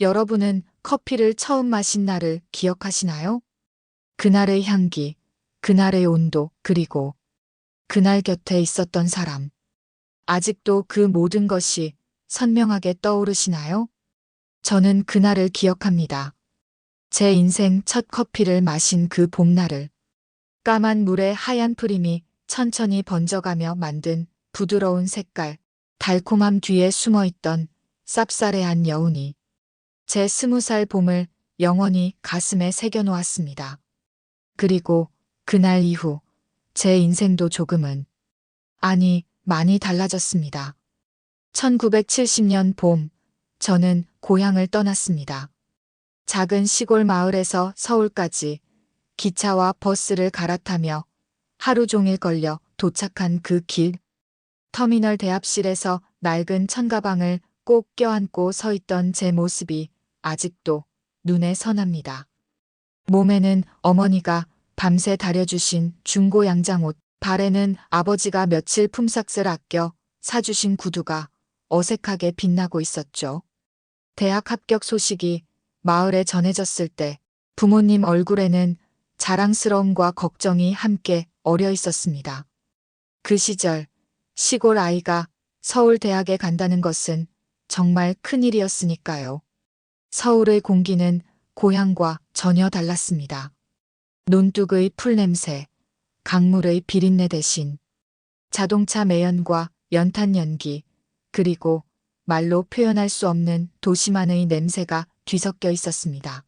여러분은 커피를 처음 마신 날을 기억하시나요? 그날의 향기, 그날의 온도, 그리고 그날 곁에 있었던 사람. 아직도 그 모든 것이 선명하게 떠오르시나요? 저는 그날을 기억합니다. 제 인생 첫 커피를 마신 그 봄날을. 까만 물에 하얀 프림이 천천히 번져가며 만든 부드러운 색깔, 달콤함 뒤에 숨어 있던 쌉싸래한 여운이 제 스무 살 봄을 영원히 가슴에 새겨놓았습니다. 그리고 그날 이후 제 인생도 조금은, 아니, 많이 달라졌습니다. 1970년 봄, 저는 고향을 떠났습니다. 작은 시골 마을에서 서울까지 기차와 버스를 갈아타며 하루 종일 걸려 도착한 그 길. 터미널 대합실에서 낡은 천가방을 꼭 껴안고 서 있던 제 모습이 아직도 눈에 선합니다. 몸에는 어머니가 밤새 다려주신 중고 양장옷, 발에는 아버지가 며칠 품삯을 아껴 사주신 구두가 어색하게 빛나고 있었죠. 대학 합격 소식이 마을에 전해졌을 때 부모님 얼굴에는 자랑스러움과 걱정이 함께 어려 있었습니다. 그 시절 시골 아이가 서울 대학에 간다는 것은 정말 큰일이었으니까요. 서울의 공기는 고향과 전혀 달랐습니다. 논둑의 풀냄새, 강물의 비린내 대신 자동차 매연과 연탄 연기, 그리고 말로 표현할 수 없는 도시만의 냄새가 뒤섞여 있었습니다.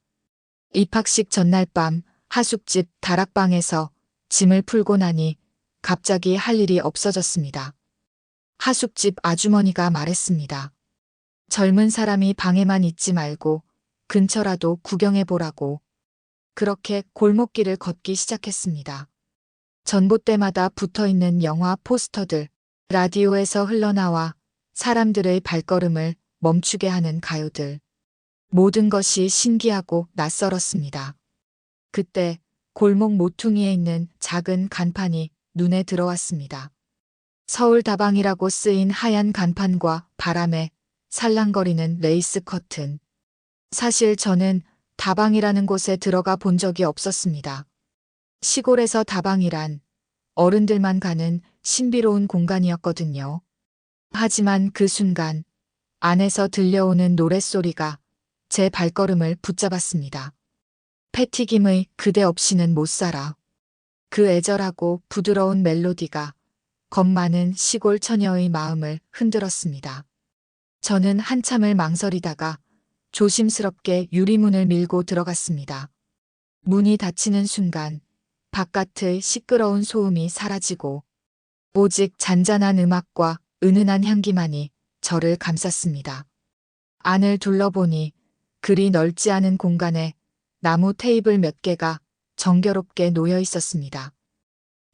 입학식 전날 밤 하숙집 다락방에서 짐을 풀고 나니 갑자기 할 일이 없어졌습니다. 하숙집 아주머니가 말했습니다. 젊은 사람이 방에만 있지 말고 근처라도 구경해 보라고. 그렇게 골목길을 걷기 시작했습니다. 전봇대마다 붙어 있는 영화 포스터들, 라디오에서 흘러나와 사람들의 발걸음을 멈추게 하는 가요들. 모든 것이 신기하고 낯설었습니다. 그때 골목 모퉁이에 있는 작은 간판이 눈에 들어왔습니다. 서울 다방이라고 쓰인 하얀 간판과 바람에 살랑거리는 레이스 커튼. 사실 저는 다방이라는 곳에 들어가 본 적이 없었습니다. 시골에서 다방이란 어른들만 가는 신비로운 공간이었거든요. 하지만 그 순간 안에서 들려오는 노랫소리가 제 발걸음을 붙잡았습니다. 패티김의 그대 없이는 못 살아. 그 애절하고 부드러운 멜로디가 겁 많은 시골 처녀의 마음을 흔들었습니다. 저는 한참을 망설이다가 조심스럽게 유리문을 밀고 들어갔습니다. 문이 닫히는 순간 바깥의 시끄러운 소음이 사라지고 오직 잔잔한 음악과 은은한 향기만이 저를 감쌌습니다. 안을 둘러보니 그리 넓지 않은 공간에 나무 테이블 몇 개가 정겨롭게 놓여 있었습니다.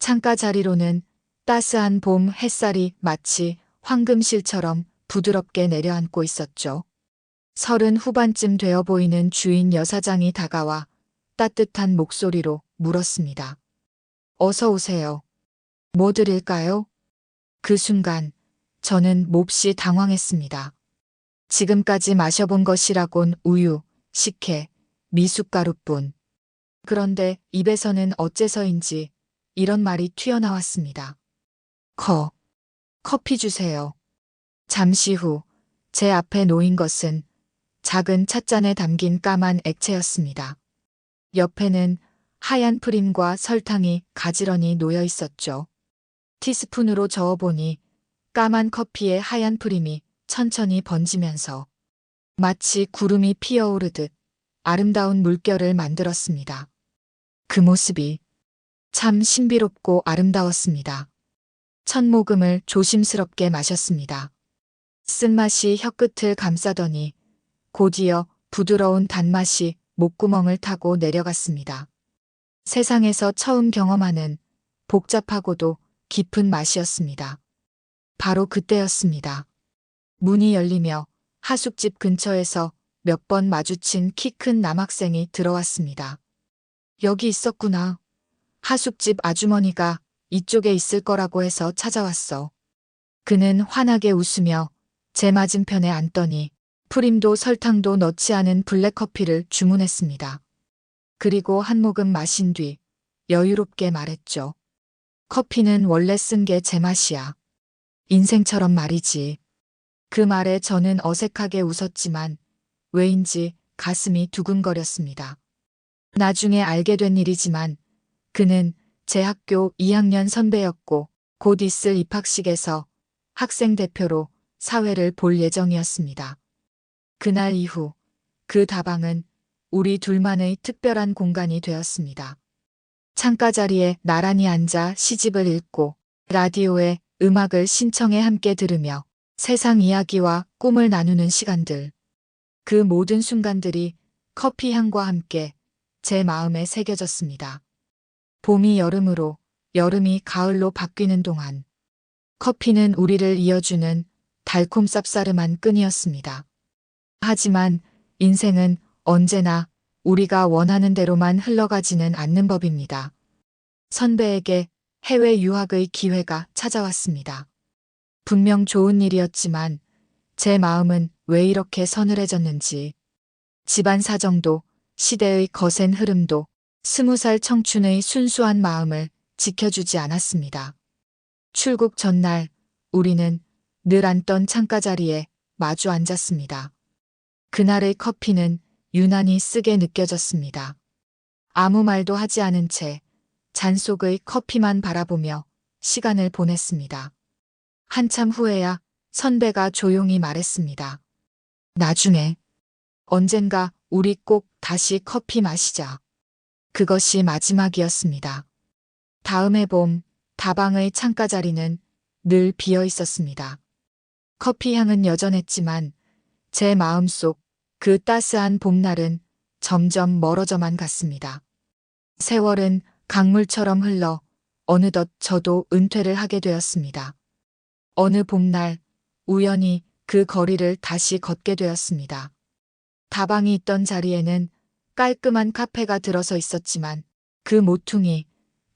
창가 자리로는 따스한 봄 햇살이 마치 황금실처럼 부드럽게 내려앉고 있었죠. 서른 후반쯤 되어 보이는 주인 여사장이 다가와 따뜻한 목소리로 물었습니다. 어서 오세요. 뭐 드릴까요? 그 순간 저는 몹시 당황했습니다. 지금까지 마셔본 것이라곤 우유, 식혜, 미숫가루뿐. 그런데 입에서는 어째서인지 이런 말이 튀어나왔습니다. 커. 커피 주세요. 잠시 후 제 앞에 놓인 것은 작은 찻잔에 담긴 까만 액체였습니다. 옆에는 하얀 프림과 설탕이 가지런히 놓여 있었죠. 티스푼으로 저어보니 까만 커피에 하얀 프림이 천천히 번지면서 마치 구름이 피어오르듯 아름다운 물결을 만들었습니다. 그 모습이 참 신비롭고 아름다웠습니다. 첫 모금을 조심스럽게 마셨습니다. 쓴맛이 혀끝을 감싸더니 곧이어 부드러운 단맛이 목구멍을 타고 내려갔습니다. 세상에서 처음 경험하는 복잡하고도 깊은 맛이었습니다. 바로 그때였습니다. 문이 열리며 하숙집 근처에서 몇 번 마주친 키 큰 남학생이 들어왔습니다. 여기 있었구나. 하숙집 아주머니가 이쪽에 있을 거라고 해서 찾아왔어. 그는 환하게 웃으며 제 맞은편에 앉더니 프림도 설탕도 넣지 않은 블랙커피를 주문했습니다. 그리고 한 모금 마신 뒤 여유롭게 말했죠. 커피는 원래 쓴 게 제 맛이야. 인생처럼 말이지. 그 말에 저는 어색하게 웃었지만 왜인지 가슴이 두근거렸습니다. 나중에 알게 된 일이지만 그는 제 학교 2학년 선배였고 곧 있을 입학식에서 학생 대표로 사회를 볼 예정이었습니다. 그날 이후 그 다방은 우리 둘만의 특별한 공간이 되었습니다. 창가 자리에 나란히 앉아 시집을 읽고 라디오에 음악을 신청해 함께 들으며 세상 이야기와 꿈을 나누는 시간들. 그 모든 순간들이 커피 향과 함께 제 마음에 새겨졌습니다. 봄이 여름으로, 여름이 가을로 바뀌는 동안 커피는 우리를 이어주는 달콤 쌉싸름한 끈이었습니다. 하지만 인생은 언제나 우리가 원하는 대로만 흘러가지는 않는 법입니다. 선배에게 해외 유학의 기회가 찾아왔습니다. 분명 좋은 일이었지만 제 마음은 왜 이렇게 서늘해졌는지 집안 사정도 시대의 거센 흐름도 스무 살 청춘의 순수한 마음을 지켜주지 않았습니다. 출국 전날 우리는 늘 앉던 창가 자리에 마주 앉았습니다. 그날의 커피는 유난히 쓰게 느껴졌습니다. 아무 말도 하지 않은 채 잔 속의 커피만 바라보며 시간을 보냈습니다. 한참 후에야 선배가 조용히 말했습니다. 나중에 언젠가 우리 꼭 다시 커피 마시자. 그것이 마지막이었습니다. 다음해 봄 다방의 창가 자리는 늘 비어 있었습니다. 커피 향은 여전했지만 제 마음속 그 따스한 봄날은 점점 멀어져만 갔습니다. 세월은 강물처럼 흘러 어느덧 저도 은퇴를 하게 되었습니다. 어느 봄날 우연히 그 거리를 다시 걷게 되었습니다. 다방이 있던 자리에는 깔끔한 카페가 들어서 있었지만 그 모퉁이,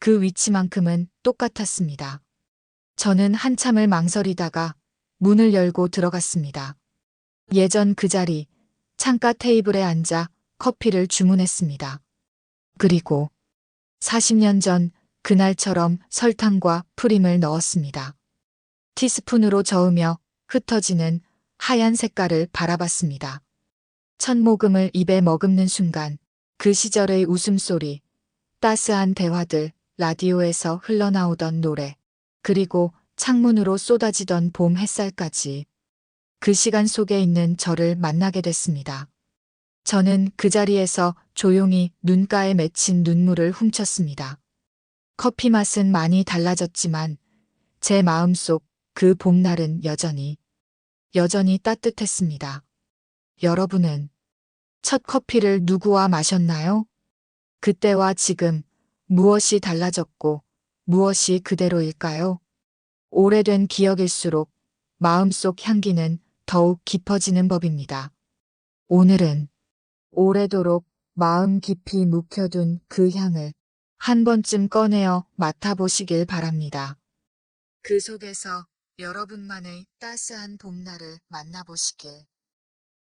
그 위치만큼은 똑같았습니다. 저는 한참을 망설이다가 문을 열고 들어갔습니다. 예전 그 자리, 창가 테이블에 앉아 커피를 주문했습니다. 그리고 40년 전 그날처럼 설탕과 프림을 넣었습니다. 티스푼으로 저으며 흩어지는 하얀 색깔을 바라봤습니다. 첫 모금을 입에 머금는 순간 그 시절의 웃음소리, 따스한 대화들, 라디오에서 흘러나오던 노래, 그리고 창문으로 쏟아지던 봄 햇살까지 그 시간 속에 있는 저를 만나게 됐습니다. 저는 그 자리에서 조용히 눈가에 맺힌 눈물을 훔쳤습니다. 커피 맛은 많이 달라졌지만 제 마음속 그 봄날은 여전히, 여전히 따뜻했습니다. 여러분은 첫 커피를 누구와 마셨나요? 그때와 지금 무엇이 달라졌고 무엇이 그대로일까요? 오래된 기억일수록 마음속 향기는 더욱 깊어지는 법입니다. 오늘은 오래도록 마음 깊이 묵혀둔 그 향을 한 번쯤 꺼내어 맡아보시길 바랍니다. 그 속에서 여러분만의 따스한 봄날을 만나보시길.